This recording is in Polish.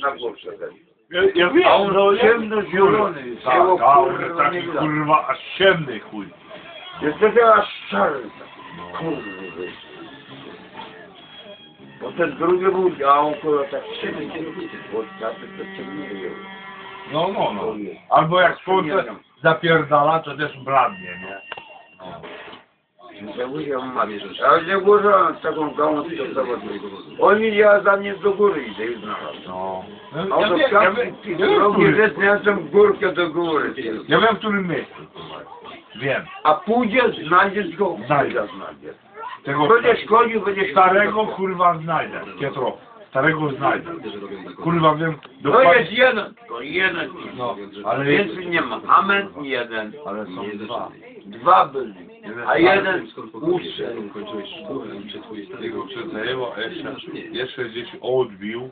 na górze. Ja, ja wiem, A on no ciemno-zielony, Tak, zieło, a on kurwa, taki nie kurwa aż ciemny chuj. Jest to teraz czarny. Kurwy. Bo ten drugi był, a on kurwa tak ciemny. Bo tacy to ciemny był. No, no, no. Albo jak słońce zapierdala, to też bladnie, nie? Zabudziłem matkę. A nie górze z taką gałązką. Oni ja za mnie do góry idę i znalazłem. No. A Ja, to wiem, ja, wiem, ja, wiem, górkę do góry. ja wiem, w którym miejscu. Wiem. A pójdziesz, znajdziesz go, Znajdę. znajdziesz. znajdziesz. Tego Będziesz chodził, będziesz starego kurwa znajdę. Pietro. Starego znajdę. Kurwa wiem To dokładnie. jest jeden, to jeden. No, ale Więcej nie ma. Amen jeden. ale są dwa. Dwa byli. A jeden uszedł. Tego przyznaję, bo jeszcze, jeszcze gdzieś odbił